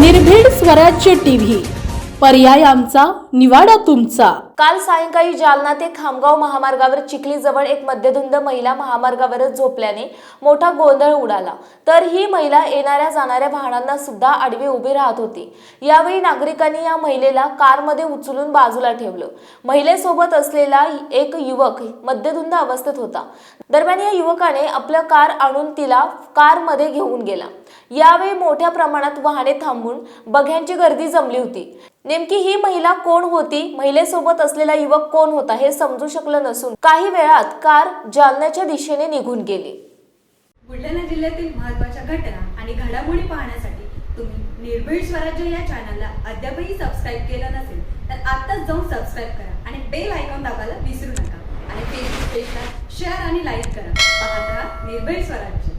निर्भीड स्वराज्य टीव्ही. पर्याय आमचा निवाडा तुमचा. काल सायंकाळी जालना ते खामगाव महामार्गावर चिखली जवळ एक मध्यधुंद महिला महामार्गावरच झोपल्याने मोठा गोंधळ उडाला. तर ही महिला येणाऱ्या जाणाऱ्या वाहनांना सुद्धा आडवी उभी राहत होती. यावेळी नागरिकांनी या महिलेला कारमध्ये उचलून बाजूला ठेवलं. महिलेसोबत असलेला एक युवक मध्यधुंद अवस्थेत होता. दरम्यान या युवकाने आपलं कार आणून तिला कारमध्ये घेऊन गेला. यावेळी मोठ्या प्रमाणात वाहने थांबून बघ्यांची गर्दी जमली होती. नेमकी ही महिला कोण होती? महिलेसोबत असलेला युवक कोण होता? हे समजू शकलं नसून काही वेळात कार जालन्याच्या दिशेने निघून गेली. बुलढाणा जिल्ह्यातील महत्त्वाच्या घटना आणि घडामोडी पाहण्यासाठी तुम्ही निर्भीड स्वराज्य या चॅनलला अद्यापही सबस्क्राईब केलं नसेल तर आत्ताच जाऊन सबस्क्राईब करा आणि बेल आयकॉन दाबायला विसरू नका. आणि फेसबुक पेजला शेअर आणि लाईक करा. पाहत राहा निर्भीड स्वराज्य.